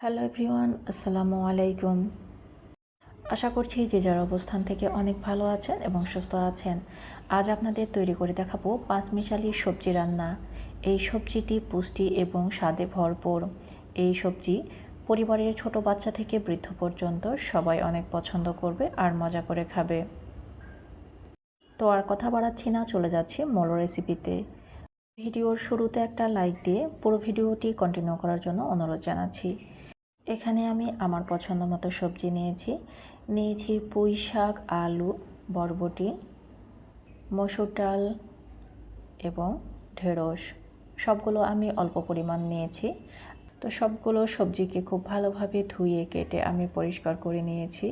Hello everyone আসসালামু আলাইকুম আশা করছি যে যার অবস্থান থেকে অনেক ভালো আছেন এবং সুস্থ আছেন। আজ আপনাদের তৈরি করে দেখাবো পাঁচ মিশালি সবজি রান্না। এই সবজিটি পুষ্টি এবং স্বাদে ভরপুর। এই সবজি পরিবারের ছোট বাচ্চা থেকে বৃদ্ধ পর্যন্ত সবাই অনেক পছন্দ করবে আর মজা করে খাবে। তো আর কথা বাড়াচ্ছি না, চলে যাচ্ছি মলো রেসিপিতে। ভিডিওর শুরুতে একটা লাইক দিয়ে পুরো ভিডিওটি কন্টিনিউ করার জন্য অনুরোধ জানাচ্ছি। এখানে আমি আমার পছন্দ মতো সবজি নিয়েছি। নিয়েছি পুঁই শাক আলু, বরবটি, মসুর ডাল এবং ঢেঁড়স। সবগুলো আমি অল্প পরিমাণ নিয়েছি। তো সবগুলো সবজিকে খুব ভালোভাবে ধুয়ে কেটে আমি পরিষ্কার করে নিয়েছি।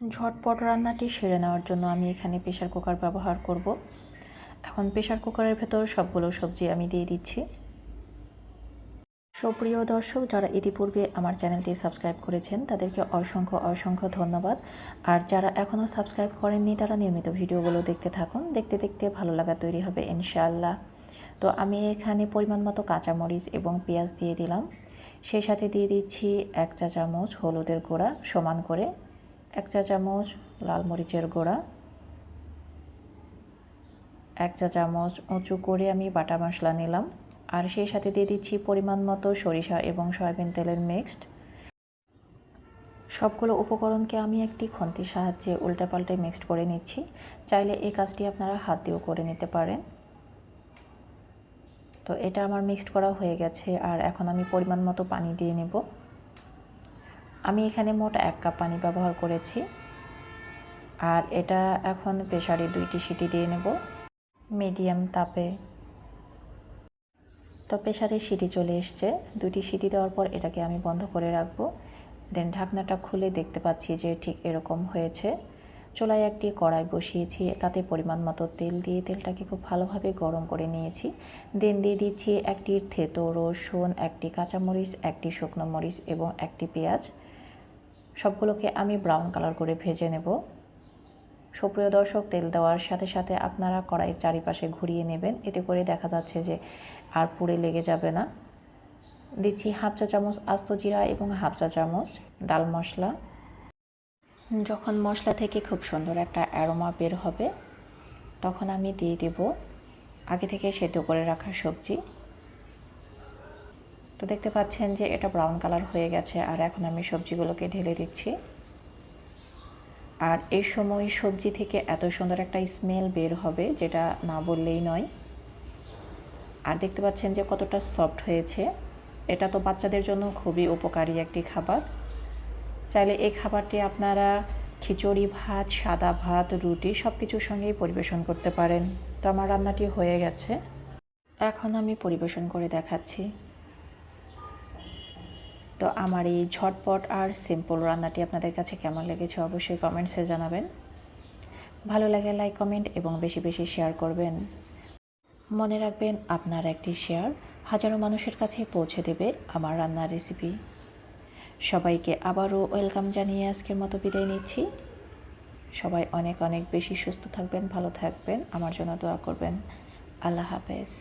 ঝটপট রান্নাটি সেরে নেওয়ার জন্য আমি এখানে প্রেশার কুকার ব্যবহার করব। এখন প্রেশার কুকারের ভেতর সবগুলো সবজি আমি দিয়ে দিচ্ছি। সুপ্রিয় দর্শক, যারা ইতিপূর্বে আমার চ্যানেলটি সাবস্ক্রাইব করেছেন, তাদেরকে অসংখ্য অসংখ্য ধন্যবাদ। আর যারা এখনও সাবস্ক্রাইব করেননি, তারা নিয়মিত ভিডিওগুলো দেখতে থাকুন। দেখতে দেখতে ভালো লাগা তৈরি হবে, ইনশাআল্লাহ। তো আমি এখানে পরিমাণ মতো কাঁচামরিচ এবং পেঁয়াজ দিয়ে দিলাম। সেই সাথে দিয়ে দিচ্ছি এক চা চামচ হলুদের গুঁড়া সমান করে, এক চা চামচ লাল মরিচের গুঁড়া, এক চা চামচ উঁচু করে আমি বাটা মশলা নিলাম। আর সেই সাথে দিয়ে দিচ্ছি পরিমাণ মতো সরিষা এবং সয়াবিন তেলের মিক্সড। সবগুলো উপকরণকে আমি একটি খন্তির সাহায্যে উল্টে পাল্টে মিক্সড করে নিচ্ছি। চাইলে এই কাজটি আপনারা হাত দিয়েও করে নিতে পারেন। তো এটা আমার মিক্সড করা হয়ে গেছে আর এখন আমি পরিমাণ মতো পানি দিয়ে নেব। আমি এখানে মোট এক কাপ পানি ব্যবহার করেছি। আর এটা এখন প্রেশারে দুইটি সিটি দিয়ে নেব। মিডিয়াম তাপে। তো প্রেশারে সিটি চলে এসছে। দুটি সিটি দেওয়ার পর এটাকে আমি বন্ধ করে রাখব। দেন ঢাকনাটা খুলে দেখতে পাচ্ছি যে ঠিক এরকম হয়েছে। চুলায় একটি কড়াই বসিয়েছি, তাতে পরিমাণ মতো তেল দিয়ে তেলটাকে খুব ভালোভাবে গরম করে নিয়েছি। দেন দিয়ে দিচ্ছি একটি থেতো রসুন, একটি কাঁচামরিচ, একটি শুকনো মরিচ এবং একটি পেঁয়াজ। সবগুলোকে আমি ব্রাউন কালার করে ভেজে নেব। সুপ্রিয় দর্শক, তেল দেওয়ার সাথে সাথে আপনারা কড়াইয়ের চারিপাশে ঘুরিয়ে নেবেন। এতে করে দেখা যাচ্ছে যে আর পুড়ে লেগে যাবে না। দিচ্ছি হাফ চা চামচ আস্ত জিরা এবং হাফ চা চামচ ডাল মশলা। যখন মশলা থেকে খুব সুন্দর একটা অ্যারোমা বের হবে, তখন আমি দিয়ে দেব আগে থেকে সেদ্ধ করে রাখা সবজি। তো দেখতে পাচ্ছেন যে এটা ব্রাউন কালার হয়ে গেছে, আর এখন আমি সবজিগুলোকে ঢেলে দিচ্ছি। আর এই সময় সবজি থেকে এত সুন্দর একটা স্মেল বের হবে, যেটা না বললেই নয়। আর দেখতে পাচ্ছেন যে কতটা সফট হয়েছে। এটা তো বাচ্চাদের জন্য খুবই উপকারী একটি খাবার। চাইলে এই খাবারটি আপনারা খিচুড়ি ভাত, সাদা ভাত, রুটি সব কিছুর সঙ্গেই পরিবেশন করতে পারেন। তো আমার রান্নাটি হয়ে গেছে। এখন আমি পরিবেশন করে দেখাচ্ছি। তো আমার এই ঝটপট আর সিম্পল রান্নাটি আপনাদের কাছে কেমন লেগেছে অবশ্যই কমেন্টসে জানাবেন। ভালো লাগে লাইক কমেন্ট এবং বেশি বেশি শেয়ার করবেন। মনে রাখবেন আপনার একটি শেয়ার হাজারো মানুষের কাছে পৌঁছে দেবে আমার রান্নার রেসিপি সবাইকে আবারও ওয়েলকাম জানিয়ে আজকের মতো বিদায় নিচ্ছি। সবাই অনেক অনেক বেশি সুস্থ থাকবেন, ভালো থাকবেন, আমার জন্য দোয়া করবেন। আল্লাহ হাফেজ।